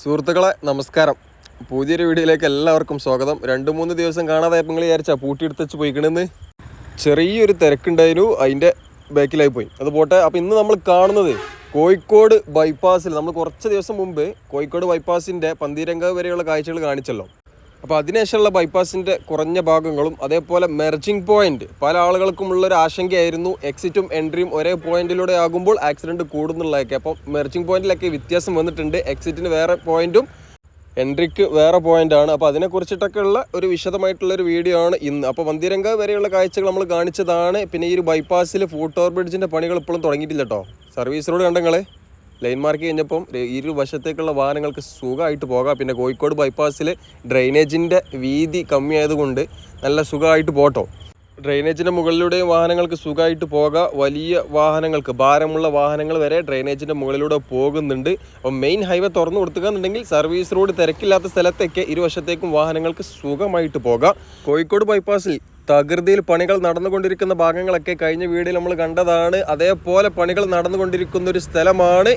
സുഹൃത്തുക്കളെ നമസ്കാരം. പുതിയൊരു വീഡിയോയിലേക്ക് എല്ലാവർക്കും സ്വാഗതം. രണ്ട് മൂന്ന് ദിവസം കാണാതായപ്പോൾ നിങ്ങൾ പൂട്ടി പൂട്ടിയെടുത്ത് വെച്ച് പോയിക്കണെന്ന്. ചെറിയൊരു തിരക്കുണ്ടായിരുന്നു അതിന്റെ ബാക്കിലായി പോയി. അത് പോട്ടെ അപ്പോൾ ഇന്ന് നമ്മൾ കാണുന്നത് കോഴിക്കോട് ബൈപ്പാസിൽ നമ്മൾ കുറച്ച് ദിവസം മുമ്പ് കോഴിക്കോട് ബൈപ്പാസിന്റെ പന്തീരങ്ക വരെയുള്ള കാഴ്ചകൾ കാണിച്ചല്ലോ. അപ്പോൾ അതിനുശേഷമുള്ള ബൈപ്പാസിന്റെ കുറഞ്ഞ ഭാഗങ്ങളും അതേപോലെ മെർജിങ് പോയിന്റ് പല ആളുകൾക്കും ഉള്ള ഒരു ആശങ്കയായിരുന്നു എക്സിറ്റും എൻട്രിയും ഒരേ പോയിന്റിലൂടെ ആകുമ്പോൾ ആക്സിഡന്റ് കൂടുന്നുള്ളതൊക്കെ. അപ്പോൾ മെർജിങ് പോയിന്റിലൊക്കെ വ്യത്യാസം വന്നിട്ടുണ്ട്. എക്സിറ്റിന് വേറെ പോയിന്റും എൻട്രിക്ക് വേറെ പോയിന്റ് ആണ് അപ്പോൾ അതിനെക്കുറിച്ചിട്ടൊക്കെ ഉള്ള ഒരു വിശദമായിട്ടുള്ള ഒരു വീഡിയോ ആണ് ഇന്ന്. അപ്പോൾ വന്തിരംഗ വരെയുള്ള കാഴ്ചകൾ നമ്മൾ കാണിച്ചതാണ്. പിന്നെ ഈ ഒരു ബൈപ്പാസിൽ ഫൂട്ടോർ ബ്രിഡ്ജിന്റെ പണികൾ ഇപ്പോഴും തുടങ്ങിയിട്ടില്ല കേട്ടോ സർവീസ് റോഡ് കണ്ടങ്ങളെ ലൈൻ മാർക്ക് കഴിഞ്ഞപ്പം ഇരു വശത്തേക്കുള്ള വാഹനങ്ങൾക്ക് സുഖമായിട്ട് പോകാം. പിന്നെ കോഴിക്കോട് ബൈപ്പാസിൽ ഡ്രെയിനേജിന്റെ വീതി കമ്മിയായതുകൊണ്ട് നല്ല സുഖമായിട്ട് പോട്ടോ. ഡ്രെയിനേജിന്റെ മുകളിലൂടെയും വാഹനങ്ങൾക്ക് സുഖമായിട്ട് പോകാം. വലിയ വാഹനങ്ങൾക്ക് ഭാരമുള്ള വാഹനങ്ങൾ വരെ ഡ്രെയിനേജിന്റെ മുകളിലൂടെ പോകുന്നുണ്ട്. അപ്പം മെയിൻ ഹൈവേ തുറന്നു കൊടുക്കുകയെന്നുണ്ടെങ്കിൽ സർവീസ് റോഡ് തിരക്കില്ലാത്ത സ്ഥലത്തേക്ക് ഇരുവശത്തേക്കും വാഹനങ്ങൾക്ക് സുഖമായിട്ട് പോകാം. കോഴിക്കോട് ബൈപ്പാസിൽ തകൃതിയിൽ പണികൾ നടന്നുകൊണ്ടിരിക്കുന്ന ഭാഗങ്ങളൊക്കെ കഴിഞ്ഞ വീഡിയോയിൽ നമ്മൾ കണ്ടതാണ്. അതേപോലെ പണികൾ നടന്നുകൊണ്ടിരിക്കുന്ന ഒരു സ്ഥലമാണ്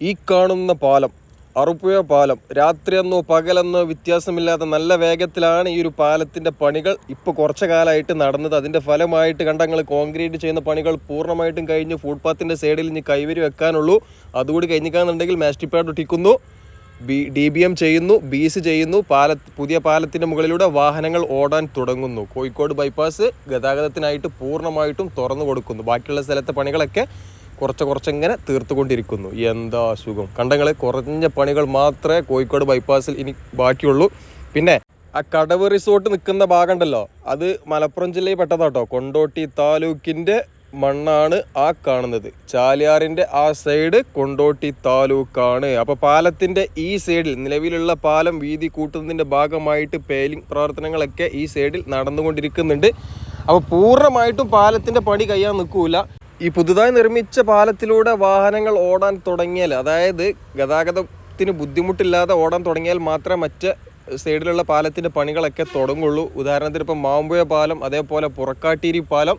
ഈ കാണുന്ന പാലം. അറുപ്പുഴ പാലം. രാത്രിയെന്നോ പകലെന്നോ വ്യത്യാസമില്ലാത്ത നല്ല വേഗത്തിലാണ് ഈ ഒരു പാലത്തിന്റെ പണികൾ ഇപ്പോൾ കുറച്ച് കാലമായിട്ട് നടന്നത്. അതിന്റെ ഫലമായിട്ട് കണ്ടങ്ങൾ കോൺക്രീറ്റ് ചെയ്യുന്ന പണികൾ പൂർണമായിട്ടും കഴിഞ്ഞ് ഫുട്പാത്തിന്റെ സൈഡിൽ ഇനി കൈവരി വെക്കാനുള്ളൂ. അതുകൂടി കഴിഞ്ഞിക്കാന്നുണ്ടെങ്കിൽ മാസ്റ്റിപ്പാഡ് ഒട്ടിക്കുന്നു. ബി ഡി ബി എം ചെയ്യുന്നു ബീസ് ചെയ്യുന്നു പാല പുതിയ പാലത്തിന്റെ മുകളിലൂടെ വാഹനങ്ങൾ ഓടാൻ തുടങ്ങുന്നു. കോഴിക്കോട് ബൈപ്പാസ് ഗതാഗതത്തിനായിട്ട് പൂർണമായിട്ടും തുറന്നു കൊടുക്കുന്നു. ബാക്കിയുള്ള സ്ഥലത്തെ പണികളൊക്കെ കുറച്ച് കുറച്ചിങ്ങനെ തീർത്തുകൊണ്ടിരിക്കുന്നു. എന്താ സുഖം കണ്ടങ്ങൾ കുറഞ്ഞ പണികൾ മാത്രമേ കോഴിക്കോട് ബൈപ്പാസിൽ ഇനി ബാക്കിയുള്ളൂ. പിന്നെ ആ കടവ് റിസോർട്ട് നിൽക്കുന്ന ഭാഗമുണ്ടല്ലോ. അത് മലപ്പുറം ജില്ലയിൽ പെട്ടതാട്ടോ. കൊണ്ടോട്ടി താലൂക്കിന്റെ മണ്ണാണ് ആ കാണുന്നത്. ചാലിയാറിന്റെ ആ സൈഡ് കൊണ്ടോട്ടി താലൂക്കാണ്. അപ്പോൾ പാലത്തിന്റെ ഈ സൈഡിൽ നിലവിലുള്ള പാലം വീതി കൂട്ടുന്നതിന്റെ ഭാഗമായിട്ട് പേലിംഗ് പ്രവർത്തനങ്ങളൊക്കെ ഈ സൈഡിൽ നടന്നുകൊണ്ടിരിക്കുന്നുണ്ട്. അപ്പോൾ പൂർണമായിട്ടും പാലത്തിന്റെ പണി കഴിയാൻ നിൽക്കൂല. ഈ പുതുതായി നിർമ്മിച്ച പാലത്തിലൂടെ വാഹനങ്ങൾ ഓടാൻ തുടങ്ങിയാൽ അതായത് ഗതാഗതത്തിന് ബുദ്ധിമുട്ടില്ലാതെ ഓടാൻ തുടങ്ങിയാൽ മാത്രമേ മറ്റ് സൈഡിലുള്ള പാലത്തിന്റെ പണികളൊക്കെ തുടങ്ങുള്ളൂ. ഉദാഹരണത്തിന് ഇപ്പം മാമ്പുഴ പാലം അതേപോലെ പുറക്കാട്ടീരി പാലം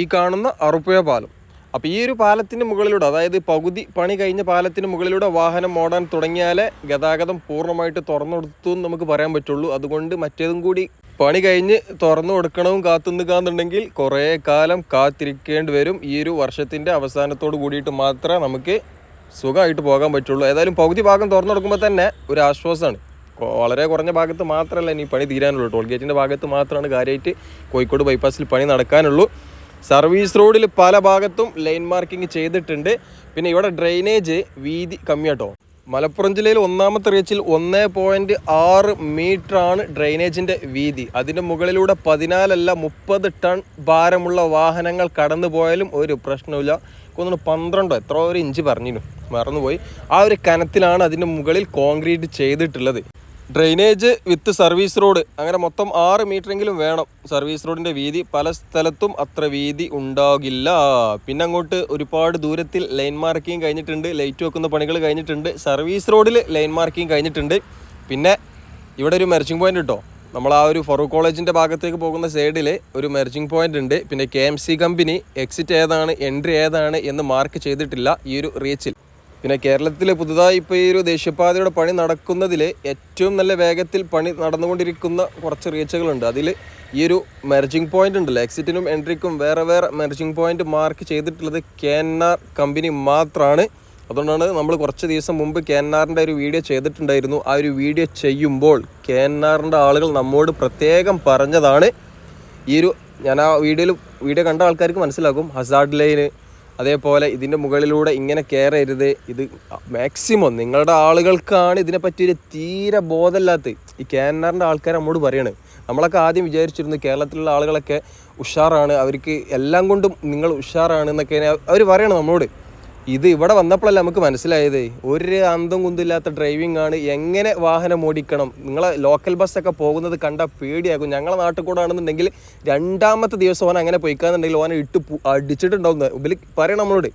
ഈ കാണുന്ന അറുപ്പുഴ പാലം. അപ്പോൾ ഈ ഒരു പാലത്തിന് മുകളിലൂടെ അതായത് പകുതി പണി കഴിഞ്ഞ പാലത്തിന് മുകളിലൂടെ വാഹനം ഓടാൻ തുടങ്ങിയാലേ ഗതാഗതം പൂർണമായിട്ട് തുറന്നു കൊടുത്തു എന്ന് നമുക്ക് പറയാൻ പറ്റുള്ളൂ. അതുകൊണ്ട് മറ്റേതും കൂടി പണി കഴിഞ്ഞ് തുറന്നു കൊടുക്കണവും കാത്തു നിൽക്കാന്നുണ്ടെങ്കിൽ കുറേ കാലം കാത്തിരിക്കേണ്ടി വരും. ഈ ഒരു വർഷത്തിന്റെ അവസാനത്തോട് കൂടിയിട്ട് മാത്രമേ നമുക്ക് സുഖമായിട്ട് പോകാൻ പറ്റുള്ളൂ. ഏതായാലും പകുതി ഭാഗം തുറന്നു കൊടുക്കുമ്പോൾ തന്നെ ഒരു ആശ്വാസമാണ്. വളരെ കുറഞ്ഞ ഭാഗത്ത് മാത്രമല്ല ഇനി പണി തീരാനുള്ളൂ. ടോൾ ഗേറ്റിന്റെ ഭാഗത്ത് മാത്രമാണ് കാര്യമായിട്ട് കോഴിക്കോട് ബൈപ്പാസിൽ പണി നടക്കാനുള്ളൂ. സർവീസ് റോഡിൽ പല ഭാഗത്തും ലൈൻ മാർക്കിംഗ് ചെയ്തിട്ടുണ്ട്. പിന്നെ ഇവിടെ ഡ്രെയിനേജ് വീതി കമ്മിയാട്ടോ. മലപ്പുറം ജില്ലയിൽ ഒന്നാമത്തെ റീച്ചിൽ ഒന്ന് പോയിന്റ് ആറ് മീറ്റർ ആണ് ഡ്രെയിനേജിന്റെ വീതി. അതിന്റെ മുകളിലൂടെ പതിനാലല്ല മുപ്പത് ടൺ ഭാരമുള്ള വാഹനങ്ങൾ കടന്നു പോയാലും ഒരു പ്രശ്നമില്ല ഒന്ന് പന്ത്രണ്ടോ എത്ര ഒരു ഇഞ്ച് പറഞ്ഞിരുന്നു. മറന്നുപോയി. ആ ഒരു കനത്തിലാണ് അതിന്റെ മുകളിൽ കോൺക്രീറ്റ് ചെയ്തിട്ടുള്ളത്. Drainage with service road. അങ്ങനെ മൊത്തം ആറ് മീറ്ററെങ്കിലും വേണം. സർവീസ് റോഡിന്റെ വീതി പല സ്ഥലത്തും അത്ര വീതി ഉണ്ടാകില്ല. പിന്നെ അങ്ങോട്ട് ഒരുപാട് ദൂരത്തിൽ ലൈൻ മാർക്കിങ് കഴിഞ്ഞിട്ടുണ്ട്. ലൈറ്റ് വെക്കുന്ന പണികൾ കഴിഞ്ഞിട്ടുണ്ട്. സർവീസ് റോഡിൽ ലൈൻ മാർക്കിങ് കഴിഞ്ഞിട്ടുണ്ട്. പിന്നെ ഇവിടെ ഒരു മെർച്ചിങ് പോയിന്റ് കിട്ടോ നമ്മൾ ആ ഒരു ഫറൂഖ് കോളേജിന്റെ ഭാഗത്തേക്ക് പോകുന്ന സൈഡിൽ ഒരു മെർജിങ് പോയിന്റ് ഉണ്ട്. പിന്നെ കെ കമ്പനി എക്സിറ്റ് ഏതാണ് എൻട്രി ഏതാണ് എന്ന് മാർക്ക് ചെയ്തിട്ടില്ല ഈ ഒരു റീച്ചിൽ. പിന്നെ കേരളത്തിൽ പുതുതായി ഇപ്പോൾ ഈ ഒരു ദേശീയപാതയുടെ പണി നടക്കുന്നതിൽ ഏറ്റവും നല്ല വേഗത്തിൽ പണി നടന്നുകൊണ്ടിരിക്കുന്ന കുറച്ച് റീച്ചുകളുണ്ട്. അതിൽ ഈ ഒരു മെർജിങ് പോയിന്റ് ഉണ്ടല്ലോ. എക്സിറ്റിനും എൻട്രിക്കും വേറെ വേറെ മെർജിങ് പോയിന്റ് മാർക്ക് ചെയ്തിട്ടുള്ളത് കെ കമ്പനി മാത്രമാണ് അതുകൊണ്ടാണ് നമ്മൾ കുറച്ച് ദിവസം മുമ്പ് കെ ഒരു വീഡിയോ ചെയ്തിട്ടുണ്ടായിരുന്നു. ആ ഒരു വീഡിയോ ചെയ്യുമ്പോൾ കെ ആളുകൾ നമ്മോട് പ്രത്യേകം പറഞ്ഞതാണ്. ഈ ഒരു ഞാൻ ആ വീഡിയോയിൽ വീഡിയോ കണ്ട ആൾക്കാർക്ക് മനസ്സിലാക്കും ഹസാർഡ് ലൈന് അതേപോലെ ഇതിന്റെ മുകളിലൂടെ ഇങ്ങനെ കയറരുത് ഇത് മാക്സിമം നിങ്ങളുടെ ആളുകൾക്കാണ് ഇതിനെപ്പറ്റി ഒരു തീരെ ബോധമില്ലാത്ത ഈ കെ എൻ ആറിന്റെ ആൾക്കാർ നമ്മോട് പറയണത് നമ്മളൊക്കെ ആദ്യം വിചാരിച്ചിരുന്നു കേരളത്തിലുള്ള ആളുകളൊക്കെ ഉഷാറാണ്. അവർക്ക് എല്ലാം കൊണ്ടും നിങ്ങൾ ഉഷാറാണ് എന്നൊക്കെ അവർ പറയണം നമ്മളോട്. ഇത് ഇവിടെ വന്നപ്പോഴല്ല നമുക്ക് മനസ്സിലായത്? ഒരു അന്തം കുന്തില്ലാത്ത ഡ്രൈവിംഗ് ആണ്. എങ്ങനെ വാഹനം ഓടിക്കണം? നിങ്ങളെ ലോക്കൽ ബസ്സൊക്കെ പോകുന്നത് കണ്ട പേടിയാകും. ഞങ്ങളെ നാട്ടിൽ കൂടെ ആണെന്നുണ്ടെങ്കിൽ രണ്ടാമത്തെ ദിവസം ഓൻ അങ്ങനെ പോയിക്കാന്നുണ്ടെങ്കിൽ ഓനെ ഇട്ട് അടിച്ചിട്ടുണ്ടാവുന്ന അടിച്ചിട്ടുണ്ടാവും ഇതിൽ പറയണം നമ്മളോട്.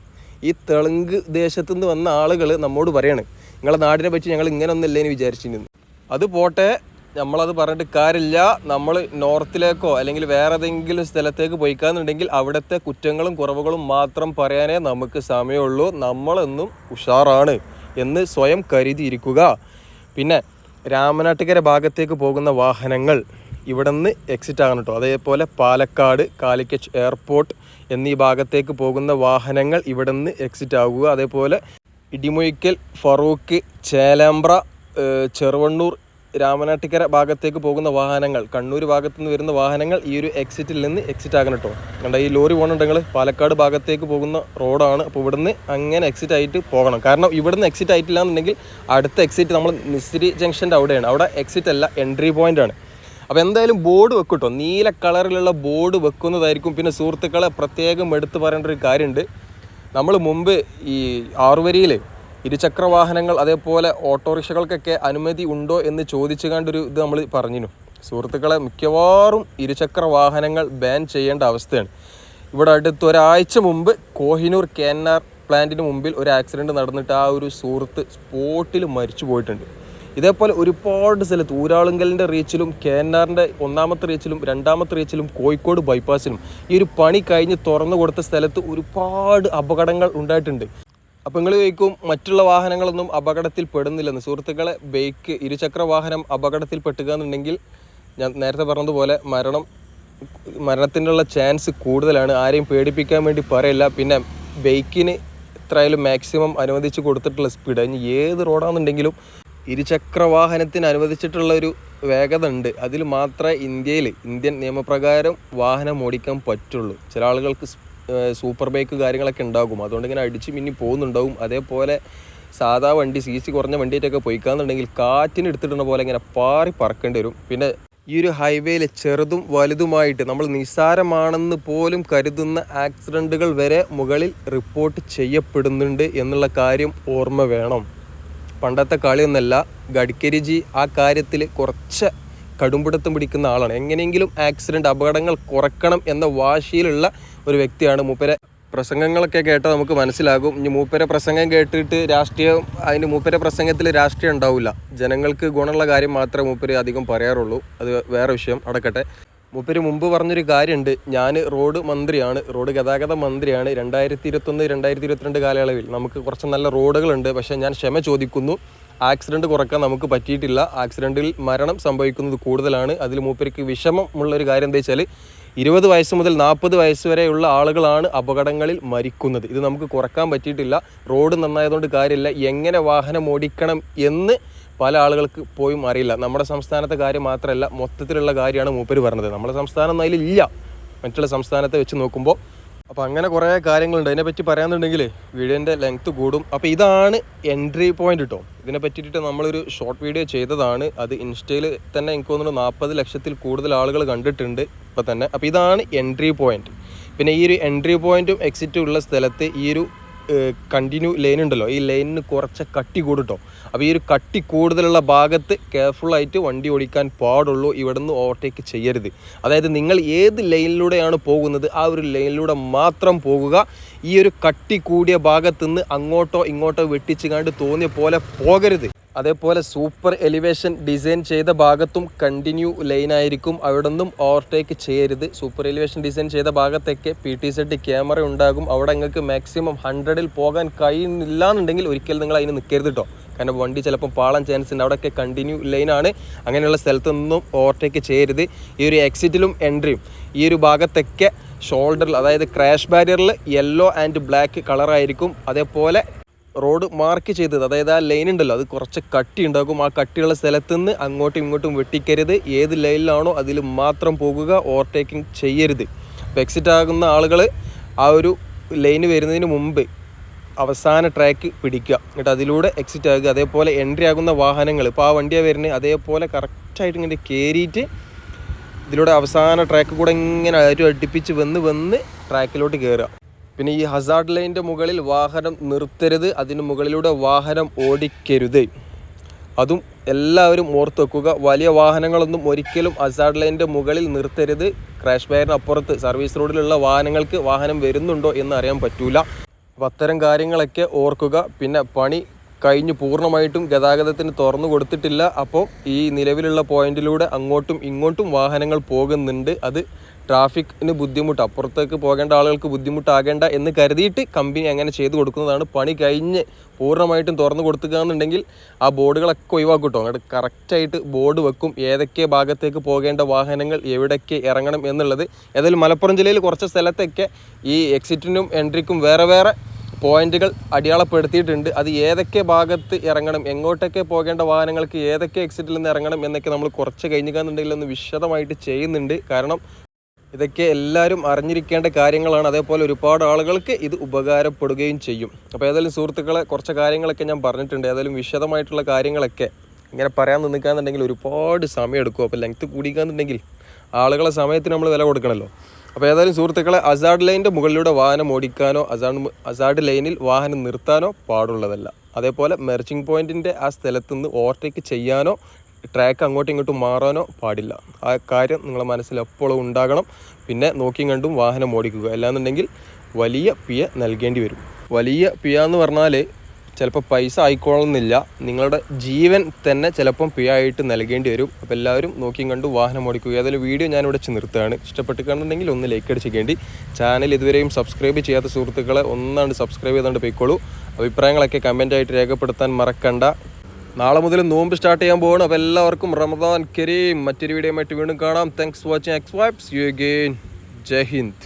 ഈ തെലുങ്ക് ദേശത്തു നിന്ന് വന്ന ആളുകൾ നമ്മോട് പറയാണ്. നിങ്ങളെ നാടിനെ പറ്റി ഞങ്ങൾ ഇങ്ങനെ ഒന്നല്ലേന്ന് വിചാരിച്ചിരുന്നു. അത് പോട്ടെ. നമ്മളത് പറഞ്ഞിട്ട് കാര്യമില്ല. നമ്മൾ നോർത്തിലേക്കോ അല്ലെങ്കിൽ വേറെ ഏതെങ്കിലും സ്ഥലത്തേക്ക് പോയിക്കാന്നുണ്ടെങ്കിൽ അവിടുത്തെ കുറ്റങ്ങളും കുറവുകളും മാത്രം പറയാനേ നമുക്ക് സമയമുള്ളൂ. നമ്മളെന്നും ഉഷാറാണ് എന്ന് സ്വയം കരുതിയിരിക്കുക. പിന്നെ രാമനാട്ടുകര ഭാഗത്തേക്ക് പോകുന്ന വാഹനങ്ങൾ ഇവിടെ നിന്ന് എക്സിറ്റ് ആകണം കേട്ടോ അതേപോലെ പാലക്കാട് കാലിക്കറ്റ് എയർപോർട്ട് എന്നീ ഭാഗത്തേക്ക് പോകുന്ന വാഹനങ്ങൾ ഇവിടെ നിന്ന് എക്സിറ്റ് ആകുക അതേപോലെ ഇടിമുഴിക്കൽ ഫറൂഖ് ചേലാമ്പ്ര ചെറുവണ്ണൂർ രാമനാട്ടിക്കര ഭാഗത്തേക്ക് പോകുന്ന വാഹനങ്ങൾ കണ്ണൂർ ഭാഗത്തു നിന്ന് വരുന്ന വാഹനങ്ങൾ ഈ ഒരു എക്സിറ്റിൽ നിന്ന് എക്സിറ്റ് ആകണം കേട്ടോ കണ്ട ഈ ലോറി പോകണുണ്ടെങ്കിൽ പാലക്കാട് ഭാഗത്തേക്ക് പോകുന്ന റോഡാണ്. അപ്പോൾ ഇവിടുന്ന് അങ്ങനെ എക്സിറ്റ് ആയിട്ട് പോകണം. കാരണം ഇവിടുന്ന് എക്സിറ്റ് ആയിട്ടില്ല എന്നുണ്ടെങ്കിൽ അടുത്ത എക്സിറ്റ് നമ്മൾ മിസ്ത്രി ജംഗ്ഷന്റെ അവിടെയാണ്. അവിടെ എക്സിറ്റ് അല്ല എൻട്രി പോയിന്റ് ആണ്. അപ്പോൾ എന്തായാലും ബോർഡ് വെക്കട്ടോ കേട്ടോ നീല കളറിലുള്ള ബോർഡ് വെക്കുന്നതായിരിക്കും. പിന്നെ സുഹൃത്തുക്കളെ പ്രത്യേകം എടുത്തു പറയേണ്ട ഒരു കാര്യമുണ്ട്. നമ്മൾ മുമ്പ് ഈ ആറുവരിയിൽ ഇരുചക്ര വാഹനങ്ങൾ അതേപോലെ ഓട്ടോറിക്ഷകൾക്കൊക്കെ അനുമതി ഉണ്ടോ എന്ന് ചോദിച്ചു കണ്ടൊരു ഇത് നമ്മൾ പറഞ്ഞിരുന്നു. സുഹൃത്തുക്കളെ മിക്കവാറും ഇരുചക്ര വാഹനങ്ങൾ ബാൻ ചെയ്യേണ്ട അവസ്ഥയാണ്. ഇവിടെ അടുത്ത് ഒരാഴ്ച മുമ്പ് കോഹിനൂർ കെ എൻ ആർ പ്ലാന്റിന് മുമ്പിൽ ഒരു ആക്സിഡന്റ് നടന്നിട്ട് ആ ഒരു സുഹൃത്ത് സ്പോട്ടിൽ മരിച്ചു പോയിട്ടുണ്ട്. ഇതേപോലെ ഒരുപാട് സ്ഥലത്ത് ഊരാളുങ്കലിന്റെ റീച്ചിലും കെ എൻ ആറിന്റെ ഒന്നാമത്തെ റീച്ചിലും രണ്ടാമത്തെ റീച്ചിലും കോഴിക്കോട് ബൈപ്പാസിലും ഈ ഒരു പണി കഴിഞ്ഞ് തുറന്നു കൊടുത്ത സ്ഥലത്ത് ഒരുപാട് അപകടങ്ങൾ ഉണ്ടായിട്ടുണ്ട്. അപ്പോൾ നിങ്ങൾ ചോദിക്കും മറ്റുള്ള വാഹനങ്ങളൊന്നും അപകടത്തിൽ പെടുന്നില്ലെന്ന്. സുഹൃത്തുക്കളെ ബൈക്ക് ഇരുചക്ര വാഹനം അപകടത്തിൽ പെട്ടുക എന്നുണ്ടെങ്കിൽ ഞാൻ നേരത്തെ പറഞ്ഞതുപോലെ മരണം മരണത്തിനുള്ള ചാൻസ് കൂടുതലാണ്. ആരെയും പേടിപ്പിക്കാൻ വേണ്ടി പറയില്ല. പിന്നെ ബൈക്കിന് എത്രയായാലും മാക്സിമം അനുവദിച്ച് കൊടുത്തിട്ടുള്ള സ്പീഡ് അതിന് ഏത് റോഡാണെന്നുണ്ടെങ്കിലും ഇരുചക്ര വാഹനത്തിന് അനുവദിച്ചിട്ടുള്ള ഒരു വേഗത ഉണ്ട്. അതിൽ മാത്രമേ ഇന്ത്യയിൽ ഇന്ത്യൻ നിയമപ്രകാരം വാഹനം ഓടിക്കാൻ പറ്റുള്ളൂ. ചില ആളുകൾക്ക് സൂപ്പർ ബൈക്ക് കാര്യങ്ങളൊക്കെ ഉണ്ടാകും. അതുകൊണ്ട് ഇങ്ങനെ അടിച്ച് മിന്നി പോകുന്നുണ്ടാവും. അതേപോലെ സാധാ വണ്ടി സി സി കുറഞ്ഞ വണ്ടിയായിട്ടൊക്കെ പോയിക്കാന്നുണ്ടെങ്കിൽ കാറ്റിന് എടുത്തിടുന്ന പോലെ ഇങ്ങനെ പാറി പറക്കേണ്ടി വരും. പിന്നെ ഈ ഒരു ഹൈവേയിൽ ചെറുതും വലുതുമായിട്ട് നമ്മൾ നിസ്സാരമാണെന്ന് പോലും കരുതുന്ന ആക്സിഡന്റുകൾ വരെ മുകളിൽ റിപ്പോർട്ട് ചെയ്യപ്പെടുന്നുണ്ട് എന്നുള്ള കാര്യം ഓർമ്മ വേണം. പണ്ടത്തെ കളിയൊന്നല്ല ഗഡ്കരിജി ആ കാര്യത്തിൽ കുറച്ച് കടുംപിടുത്തം പിടിക്കുന്ന ആളാണ്. എങ്ങനെയെങ്കിലും ആക്സിഡന്റ് അപകടങ്ങൾ കുറക്കണം എന്ന വാശിയിലുള്ള ഒരു വ്യക്തിയാണ് മൂപ്പരെ. പ്രസംഗങ്ങളൊക്കെ കേട്ടാൽ നമുക്ക് മനസ്സിലാകും. ഇനി മൂപ്പരെ പ്രസംഗം കേട്ടിട്ട് രാഷ്ട്രീയം അതിന് മൂപ്പരെ പ്രസംഗത്തിൽ രാഷ്ട്രീയം ഉണ്ടാവില്ല. ജനങ്ങൾക്ക് ഗുണമുള്ള കാര്യം മാത്രമേ മൂപ്പര് അധികം പറയാറുള്ളൂ. അത് വേറെ വിഷയം. അടക്കട്ടെ. മൂപ്പര് മുമ്പ് പറഞ്ഞൊരു കാര്യമുണ്ട്. ഞാൻ റോഡ് മന്ത്രിയാണ്. റോഡ് ഗതാഗത മന്ത്രിയാണ്. രണ്ടായിരത്തി ഇരുപത്തൊന്ന് രണ്ടായിരത്തി ഇരുപത്തിരണ്ട് കാലയളവിൽ. നമുക്ക് കുറച്ച് നല്ല റോഡുകളുണ്ട്. പക്ഷേ ഞാൻ ക്ഷമ ചോദിക്കുന്നു. ആക്സിഡന്റ് കുറയ്ക്കാൻ നമുക്ക് പറ്റിയിട്ടില്ല. ആക്സിഡന്റിൽ മരണം സംഭവിക്കുന്നത് കൂടുതലാണ്. അതിൽ മൂപ്പർക്ക് വിഷമം ഉള്ളൊരു കാര്യം എന്താ വെച്ചാൽ ഇരുപത് വയസ്സ് മുതൽ നാൽപ്പത് വയസ്സ് വരെയുള്ള ആളുകളാണ് അപകടങ്ങളിൽ മരിക്കുന്നത്. ഇത് നമുക്ക് കുറയ്ക്കാൻ പറ്റിയിട്ടില്ല. റോഡ് നന്നായതുകൊണ്ട് കാര്യമില്ല. എങ്ങനെ വാഹനം ഓടിക്കണം എന്ന് പല ആളുകൾക്ക് പോയും അറിയില്ല. നമ്മുടെ സംസ്ഥാനത്തെ കാര്യം മാത്രമല്ല മൊത്തത്തിലുള്ള കാര്യമാണ് മൂപ്പര് പറഞ്ഞത്. നമ്മുടെ സംസ്ഥാനം അതിലില്ല. മറ്റുള്ള സംസ്ഥാനത്തെ വെച്ച് നോക്കുമ്പോൾ അപ്പോൾ അങ്ങനെ കുറേ കാര്യങ്ങളുണ്ട്. അതിനെപ്പറ്റി പറയാന്നുണ്ടെങ്കിൽ വീഡിയോന്റെ ലെങ്ത്ത് കൂടും. അപ്പോൾ ഇതാണ് എൻട്രി പോയിന്റ് കേട്ടോ ഇതിനെ പറ്റിയിട്ട് നമ്മളൊരു ഷോർട്ട് വീഡിയോ ചെയ്തതാണ്. അത് ഇൻസ്റ്റയിൽ തന്നെ എനിക്ക് തോന്നുന്നു നാൽപ്പത് ലക്ഷത്തിൽ കൂടുതൽ ആളുകൾ കണ്ടിട്ടുണ്ട് ഇപ്പോൾ തന്നെ. അപ്പോൾ ഇതാണ് എൻട്രി പോയിന്റ് പിന്നെ ഈ ഒരു എൻട്രി പോയിന്റും എക്സിറ്റും ഉള്ള സ്ഥലത്ത് ഈ ഒരു കണ്ടിന്യൂ ലൈൻ ഉണ്ടല്ലോ. ഈ ലൈനിന് കുറച്ച് കട്ടി കൂടുട്ടോ അപ്പോൾ ഈ ഒരു കട്ടി കൂടുതലുള്ള ഭാഗത്ത് കെയർഫുള്ളായിട്ട് വണ്ടി ഓടിക്കാൻ പാടുള്ളൂ. ഇവിടെ നിന്ന് ഓവർടേക്ക് ചെയ്യരുത്. അതായത് നിങ്ങൾ ഏത് ലൈനിലൂടെയാണ് പോകുന്നത് ആ ഒരു ലൈനിലൂടെ മാത്രം പോകുക. ഈ ഒരു കട്ടി കൂടിയ ഭാഗത്തുനിന്ന് അങ്ങോട്ടോ ഇങ്ങോട്ടോ വെട്ടിച്ച് കണ്ട് തോന്നിയ പോലെ പോകരുത്. അതേപോലെ സൂപ്പർ എലിവേഷൻ ഡിസൈൻ ചെയ്ത ഭാഗത്തും കണ്ടിന്യൂ ലൈൻ ആയിരിക്കും. അവിടെ നിന്നും ഓവർടേക്ക് ചെയ്യരുത്. സൂപ്പർ എലിവേഷൻ ഡിസൈൻ ചെയ്ത ഭാഗത്തൊക്കെ പി ടി സെറ്റ് ക്യാമറ ഉണ്ടാകും. അവിടെ നിങ്ങൾക്ക് മാക്സിമം ഹൺഡ്രഡിൽ പോകാൻ കഴിയുന്നില്ല എന്നുണ്ടെങ്കിൽ ഒരിക്കലും നിങ്ങൾ അതിന് നിൽക്കരുത് കേട്ടോ കാരണം വണ്ടി ചിലപ്പോൾ പാളാൻ ചാൻസ് ഉണ്ട്. അവിടെയൊക്കെ കണ്ടിന്യൂ ലൈനാണ് അങ്ങനെയുള്ള സ്ഥലത്തൊന്നും ഓവർടേക്ക് ചെയ്യരുത്. ഈ ഒരു എക്സിറ്റിലും എൻട്രിയും ഈ ഒരു ഭാഗത്തൊക്കെ ഷോൾഡറിൽ അതായത് ക്രാഷ് ബാരിയറിൽ യെല്ലോ ആൻഡ് ബ്ലാക്ക് കളറായിരിക്കും അതേപോലെ റോഡ് മാർക്ക് ചെയ്തത്. അതായത് ആ ലൈൻ ഉണ്ടല്ലോ അത് കുറച്ച് കട്ടി ഉണ്ടാക്കും ആ കട്ടിയുള്ള സ്ഥലത്ത് നിന്ന് അങ്ങോട്ടും ഇങ്ങോട്ടും വെട്ടിക്കരുത്. ഏത് ലൈനിലാണോ അതിൽ മാത്രം പോകുക ഓവർടേക്കിംഗ് ചെയ്യരുത്. അപ്പോൾ എക്സിറ്റ് ആകുന്ന ആളുകൾ ആ ഒരു ലൈന് വരുന്നതിന് മുമ്പ് അവസാന ട്രാക്ക് പിടിക്കുക. എന്നിട്ട് അതിലൂടെ എക്സിറ്റ് ആകുക. അതേപോലെ എൻട്രി ആകുന്ന വാഹനങ്ങൾ ഇപ്പോൾ ആ വണ്ടിയാണ് വരുന്നത്. അതേപോലെ കറക്റ്റായിട്ട് ഇങ്ങനെ കയറിയിട്ട് ഇതിലൂടെ അവസാന ട്രാക്ക് കൂടെ ഇങ്ങനെ ആരും അടുപ്പിച്ച് വന്ന് വന്ന് ട്രാക്കിലോട്ട് കയറുക പിന്നെ ഈ ഹസാർഡ് ലൈന്റെ മുകളിൽ വാഹനം നിർത്തരുത് അതിന് മുകളിലൂടെ വാഹനം ഓടിക്കരുത്. അതും എല്ലാവരും ഓർത്ത് വെക്കുക. വലിയ വാഹനങ്ങളൊന്നും ഒരിക്കലും ഹസാർഡ് ലൈന്റെ മുകളിൽ നിർത്തരുത്. ക്രാഷ് ബയറിന് അപ്പുറത്ത് സർവീസ് റോഡിലുള്ള വാഹനങ്ങൾക്ക് വാഹനം വരുന്നുണ്ടോ എന്ന് അറിയാൻ പറ്റൂല. അപ്പോൾ അത്തരം കാര്യങ്ങളൊക്കെ ഓർക്കുക. പിന്നെ പണി കഴിഞ്ഞ് പൂർണമായിട്ടും ഗതാഗതത്തിന് തുറന്നു കൊടുത്തിട്ടില്ല. അപ്പോൾ ഈ നിലവിലുള്ള പോയിന്റിലൂടെ അങ്ങോട്ടും ഇങ്ങോട്ടും വാഹനങ്ങൾ പോകുന്നുണ്ട്. അത് ട്രാഫിക്കിന് ബുദ്ധിമുട്ട് അപ്പുറത്തേക്ക് പോകേണ്ട ആളുകൾക്ക് ബുദ്ധിമുട്ടാകേണ്ട എന്ന് കരുതിയിട്ട് കമ്പനി അങ്ങനെ ചെയ്തു കൊടുക്കുന്നതാണ്. പണി കഴിഞ്ഞ് പൂർണമായിട്ടും തുറന്നു കൊടുക്കുകയെന്നുണ്ടെങ്കിൽ ആ ബോർഡുകളൊക്കെ ഒഴിവാക്കും അങ്ങോട്ട് കറക്റ്റായിട്ട് ബോർഡ് വെക്കും. ഏതൊക്കെ ഭാഗത്തേക്ക് പോകേണ്ട വാഹനങ്ങൾ എവിടേക്ക് ഇറങ്ങണം എന്നുള്ളത്. ഏതായാലും മലപ്പുറം ജില്ലയിൽ കുറച്ച് സ്ഥലത്തൊക്കെ ഈ എക്സിറ്റിനും എൻട്രിക്കും വേറെ വേറെ പോയിന്റുകൾ അടയാളപ്പെടുത്തിയിട്ടുണ്ട്. അത് ഏതൊക്കെ ഭാഗത്ത് ഇറങ്ങണം എങ്ങോട്ടൊക്കെ പോകേണ്ട വാഹനങ്ങൾക്ക് ഏതൊക്കെ എക്സിറ്റിൽ നിന്ന് ഇറങ്ങണം എന്നൊക്കെ നമ്മൾ കുറച്ച് കഴിഞ്ഞിക്കാന്നുണ്ടെങ്കിൽ ഒന്ന് വിശദമായിട്ട് ചെയ്യുന്നുണ്ട്. കാരണം ഇതൊക്കെ എല്ലാവരും അറിഞ്ഞിരിക്കേണ്ട കാര്യങ്ങളാണ്. അതേപോലെ ഒരുപാട് ആളുകൾക്ക് ഇത് ഉപകാരപ്പെടുകയും ചെയ്യും. അപ്പോൾ ഏതായാലും സുഹൃത്തുക്കളെ കുറച്ച് കാര്യങ്ങളൊക്കെ ഞാൻ പറഞ്ഞിട്ടുണ്ട്. ഏതായാലും വിശദമായിട്ടുള്ള കാര്യങ്ങളൊക്കെ ഇങ്ങനെ പറയാൻ നിൽക്കാന്നുണ്ടെങ്കിൽ ഒരുപാട് സമയം എടുക്കും. അപ്പോൾ ലെങ്ത്ത് കൂടിക്കാന്നുണ്ടെങ്കിൽ ആളുകളെ സമയത്തിന് നമ്മൾ വില കൊടുക്കണമല്ലോ അപ്പോൾ ഏതായാലും സുഹൃത്തുക്കളെ അസാഡ് ലൈനിന്റെ മുകളിലൂടെ വാഹനം ഓടിക്കാനോ അസാഡ് അസാഡ് ലൈനിൽ വാഹനം നിർത്താനോ പാടുള്ളതല്ല. അതേപോലെ മെർച്ചിങ് പോയിന്റിന്റെ ആ സ്ഥലത്ത് നിന്ന് ഓവർടേക്ക് ചെയ്യാനോ ട്രാക്ക് അങ്ങോട്ടും ഇങ്ങോട്ടും മാറാനോ പാടില്ല. ആ കാര്യം നിങ്ങളെ മനസ്സിൽ എപ്പോഴും ഉണ്ടാകണം. പിന്നെ നോക്കിയും കണ്ടും വാഹനം ഓടിക്കുക. അല്ലാന്നുണ്ടെങ്കിൽ വലിയ പിയ നൽകേണ്ടി വരും. വലിയ പിയ എന്ന് പറഞ്ഞാൽ ചിലപ്പോൾ പൈസ ആയിക്കോളുന്നില്ല. നിങ്ങളുടെ ജീവൻ തന്നെ ചിലപ്പം പിയ ആയിട്ട് നൽകേണ്ടി വരും. അപ്പോൾ എല്ലാവരും നോക്കിയും കണ്ടും വാഹനം ഓടിക്കുക. ഏതായാലും വീഡിയോ ഞാനിവിടെ വെച്ച് നിർത്തുകയാണ്. ഇഷ്ടപ്പെട്ടിട്ടുണ്ടെങ്കിൽ ഒന്ന് ലൈക്ക് അടിച്ചിക്കേണ്ടി ചാനൽ ഇതുവരെയും സബ്സ്ക്രൈബ് ചെയ്യാത്ത സുഹൃത്തുക്കളെ ഒന്നാണ്ട് സബ്സ്ക്രൈബ് ചെയ്തുകൊണ്ട് പോയിക്കോളൂ. അഭിപ്രായങ്ങളൊക്കെ കമന്റായിട്ട് രേഖപ്പെടുത്താൻ മറക്കണ്ട. നാളെ മുതൽ നോമ്പ് സ്റ്റാർട്ട് ചെയ്യാൻ പോകണം അപ്പോൾ എല്ലാവർക്കും റമദാൻ കരീം. മറ്റൊരു വീഡിയോ ആയിട്ട് വീണ്ടും കാണാം. Thanks watching X vibes you again Jai Hind.